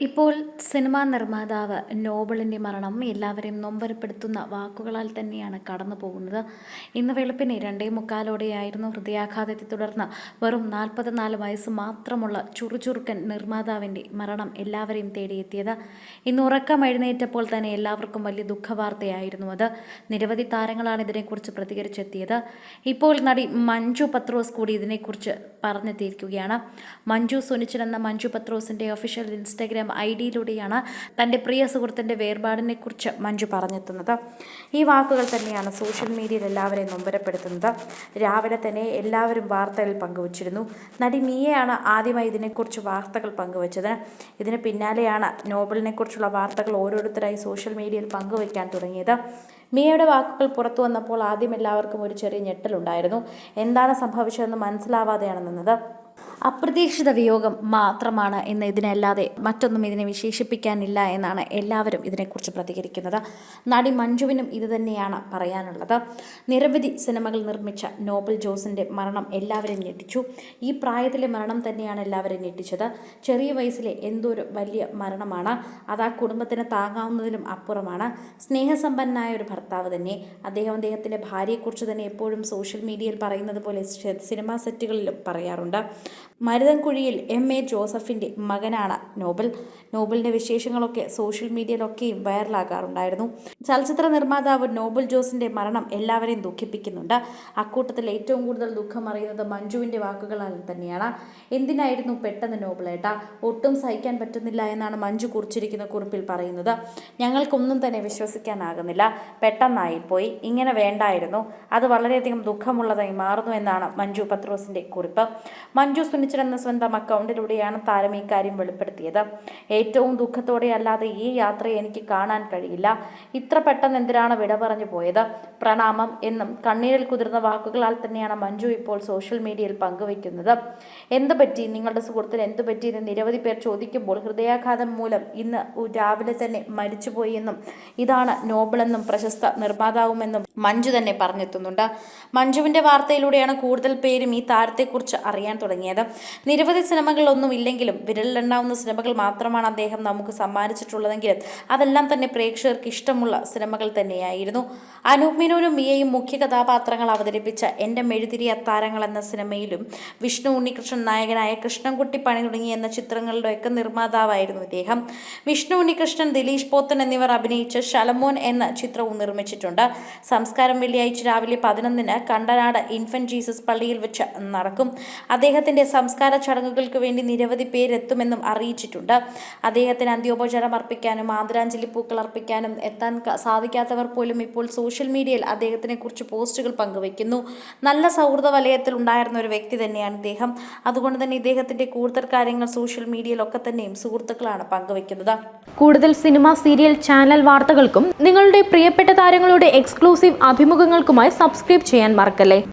ഇപ്പോൾ സിനിമാ നിർമ്മാതാവ് നോബിളിന്റെ മരണം എല്ലാവരെയും നൊമ്പരപ്പെടുത്തുന്ന വാക്കുകളാൽ തന്നെയാണ് കടന്നു പോകുന്നത്. ഇന്ന് വെളുപ്പിനെ രണ്ടേ മുക്കാലോടെയായിരുന്നു ഹൃദയാഘാതത്തെ തുടർന്ന് വെറും നാൽപ്പത്തിനാല് വയസ്സ് മാത്രമുള്ള ചുറുചുറുക്കൻ നിർമ്മാതാവിന്റെ മരണം എല്ലാവരെയും തേടിയെത്തിയത്. ഇന്ന് ഉറക്കം എഴുന്നേറ്റപ്പോൾ തന്നെ എല്ലാവർക്കും വലിയ ദുഃഖവാർത്തയായിരുന്നു അത്. നിരവധി താരങ്ങളാണ് ഇതിനെക്കുറിച്ച് പ്രതികരിച്ചെത്തിയത്. ഇപ്പോൾ നടി മഞ്ജു പത്രോസ് കൂടി ഇതിനെക്കുറിച്ച് പറഞ്ഞെത്തിയിരിക്കുകയാണ്. മഞ്ജു സുനിച്ചൻ എന്ന മഞ്ജു പത്രോസിന്റെ ഒഫീഷ്യൽ ഇൻസ്റ്റാഗ്രാം ഐ ഡിയിലൂടെയാണ് തന്റെ പ്രിയ സുഹൃത്തിന്റെ വേർപാടിനെക്കുറിച്ച് മഞ്ജു പറഞ്ഞെത്തുന്നത്. ഈ വാക്കുകൾ തന്നെയാണ് സോഷ്യൽ മീഡിയയിൽ എല്ലാവരെയും നൊമ്പരപ്പെടുത്തുന്നത്. രാവിലെ തന്നെ എല്ലാവരും വാർത്തകൾ പങ്കുവച്ചിരുന്നു. നടി മിയയാണ് ആദ്യമായി ഇതിനെക്കുറിച്ച് വാർത്തകൾ പങ്കുവച്ചത്. ഇതിന് പിന്നാലെയാണ് നോബലിനെക്കുറിച്ചുള്ള വാർത്തകൾ ഓരോരുത്തരായി സോഷ്യൽ മീഡിയയിൽ പങ്കുവയ്ക്കാൻ തുടങ്ങിയത്. മിയയുടെ വാക്കുകൾ പുറത്തു വന്നപ്പോൾ ആദ്യം എല്ലാവർക്കും ഒരു ചെറിയ ഞെട്ടലുണ്ടായിരുന്നു. എന്താണ് സംഭവിച്ചതെന്ന് മനസ്സിലാവാതെയാണ് നിന്നത്. അപ്രതീക്ഷിത വിയോഗം മാത്രമാണ് എന്ന് ഇതിനല്ലാതെ മറ്റൊന്നും ഇതിനെ വിശേഷിപ്പിക്കാനില്ല എന്നാണ് എല്ലാവരും ഇതിനെക്കുറിച്ച് പ്രതികരിക്കുന്നത്. നടി മഞ്ജുവിനും ഇത് തന്നെയാണ് പറയാനുള്ളത്. നിരവധി സിനിമകൾ നിർമ്മിച്ച നോബൽ ജോസിന്റെ മരണം എല്ലാവരെയും ഞെട്ടിച്ചു. ഈ പ്രായത്തിലെ മരണം തന്നെയാണ് എല്ലാവരെയും ഞെട്ടിച്ചത്. ചെറിയ വയസ്സിലെ എന്തോ ഒരു വലിയ മരണമാണ്. അത് ആ കുടുംബത്തിന് താങ്ങാവുന്നതിലും അപ്പുറമാണ്. സ്നേഹസമ്പന്നനായ ഒരു ഭർത്താവ് തന്നെ. അദ്ദേഹം അദ്ദേഹത്തിന്റെ ഭാര്യയെക്കുറിച്ച് തന്നെ എപ്പോഴും സോഷ്യൽ മീഡിയയിൽ പറയുന്നത് പോലെ സിനിമാ സെറ്റുകളിലും പറയാറുണ്ട്. മരുതൻകുഴിയിൽ എം എ ജോസഫിന്റെ മകനാണ് നോബൽ. നോബലിന്റെ വിശേഷങ്ങളൊക്കെ സോഷ്യൽ മീഡിയയിലൊക്കെയും വൈറലാകാറുണ്ടായിരുന്നു. ചലച്ചിത്ര നിർമ്മാതാവ് നോബൽ ജോസിന്റെ മരണം എല്ലാവരെയും ദുഃഖിപ്പിക്കുന്നുണ്ട്. അക്കൂട്ടത്തിൽ ഏറ്റവും കൂടുതൽ ദുഃഖം അറിയുന്നത് മഞ്ജുവിന്റെ വാക്കുകളാൽ തന്നെയാണ്. എന്തിനായിരുന്നു പെട്ടെന്ന് നോബിളേട്ട ഒട്ടും സഹിക്കാൻ പറ്റുന്നില്ല എന്നാണ് മഞ്ജു കുറിച്ചിരിക്കുന്ന കുറിപ്പിൽ പറയുന്നത്. ഞങ്ങൾക്കൊന്നും തന്നെ വിശ്വസിക്കാനാകുന്നില്ല. പെട്ടെന്നായിപ്പോയി. ഇങ്ങനെ വേണ്ടായിരുന്നു. അത് വളരെയധികം ദുഃഖമുള്ളതായി മാറുന്നു എന്നാണ് മഞ്ജു പത്രോസിന്റെ കുറിപ്പ്. മഞ്ജു സുനിച്ചൻ എന്ന സ്വന്തം അക്കൗണ്ടിലൂടെയാണ് താരം ഇക്കാര്യം കാര്യം വെളിപ്പെടുത്തിയത്. ഏറ്റവും ദുഃഖത്തോടെ അല്ലാതെ ഈ യാത്ര എനിക്ക് കാണാൻ കഴിയില്ല. ഇത്ര പെട്ടെന്ന് എന്തിനാണ് വിട പറഞ്ഞു പോയത്? പ്രണാമം എന്നും കണ്ണീരിൽ കുതിർന്ന വാക്കുകളാൽ തന്നെയാണ് മഞ്ജു ഇപ്പോൾ സോഷ്യൽ മീഡിയയിൽ പങ്കുവയ്ക്കുന്നത്. എന്ത് പറ്റി? നിങ്ങളുടെ സുഹൃത്തിന് എന്ത് പറ്റി എന്ന് നിരവധി പേർ ചോദിക്കുമ്പോൾ ഹൃദയാഘാതം മൂലം ഇന്ന് രാവിലെ തന്നെ മരിച്ചുപോയി എന്നും ഇതാണ് നോബിളെന്നും പ്രശസ്ത നിർമ്മാതാവുമെന്നും മഞ്ജു തന്നെ പറഞ്ഞെത്തുന്നുണ്ട്. മഞ്ജുവിന്റെ വാർത്തയിലൂടെയാണ് കൂടുതൽ പേരും ഈ താരത്തെക്കുറിച്ച് അറിയാൻ തുടങ്ങിയത്. നിരവധി സിനിമകളൊന്നും ഇല്ലെങ്കിലും വിരലിലെണ്ണാവുന്ന സിനിമകൾ മാത്രമാണ് അദ്ദേഹം നമുക്ക് സമ്മാനിച്ചിട്ടുള്ളതെങ്കിലും അതെല്ലാം തന്നെ പ്രേക്ഷകർക്ക് ഇഷ്ടമുള്ള സിനിമകൾ തന്നെയായിരുന്നു. അനൂപ് മേനോനും മിയയും മുഖ്യ കഥാപാത്രങ്ങൾ അവതരിപ്പിച്ച എന്റെ മെഴുതിരി താരങ്ങൾ എന്ന സിനിമയിലും വിഷ്ണു ഉണ്ണികൃഷ്ണൻ നായകനായ കൃഷ്ണൻകുട്ടി പണി തുടങ്ങി എന്ന ചിത്രങ്ങളുടെയൊക്കെ നിർമ്മാതാവായിരുന്നു ഇദ്ദേഹം. വിഷ്ണു ഉണ്ണികൃഷ്ണൻ ദിലീഷ് പോത്തൻ എന്നിവർ അഭിനയിച്ച ശലമോൻ എന്ന ചിത്രവും നിർമ്മിച്ചിട്ടുണ്ട്. സംസ്കാരം വെള്ളിയാഴ്ച രാവിലെ പതിനൊന്നിന് കണ്ടനാട് ഇൻഫൻ ജീസസ് പള്ളിയിൽ വെച്ച് നടക്കും. അദ്ദേഹത്തിന്റെ സംസ്കാര ചടങ്ങുകൾക്ക് വേണ്ടി നിരവധി പേരെത്തുമെന്നും അറിയിച്ചിട്ടുണ്ട്. അദ്ദേഹത്തിന് അന്ത്യോപചാരം അർപ്പിക്കാനും ആദരാഞ്ജലി പൂക്കൾ അർപ്പിക്കാനും എത്താൻ സാധിക്കാത്തവർ പോലും ഇപ്പോൾ സോഷ്യൽ മീഡിയയിൽ അദ്ദേഹത്തിനെ കുറിച്ച് പോസ്റ്റുകൾ പങ്കുവയ്ക്കുന്നു. നല്ല സൗഹൃദ വലയത്തിൽ ഉണ്ടായിരുന്ന ഒരു വ്യക്തി തന്നെയാണ് ഇദ്ദേഹം. അതുകൊണ്ട് തന്നെ ഇദ്ദേഹത്തിന്റെ കൂടുതൽ കാര്യങ്ങൾ സോഷ്യൽ മീഡിയയിലൊക്കെ തന്നെയും സുഹൃത്തുക്കളാണ് പങ്കുവയ്ക്കുന്നത്. കൂടുതൽ സിനിമ സീരിയൽ ചാനൽ വാർത്തകൾക്കും നിങ്ങളുടെ പ്രിയപ്പെട്ട താരങ്ങളുടെ എക്സ്ക്ലൂസീവ് അഭിമുഖങ്ങൾക്കുമായി സബ്സ്ക്രൈബ് ചെയ്യാൻ മറക്കല്ലേ?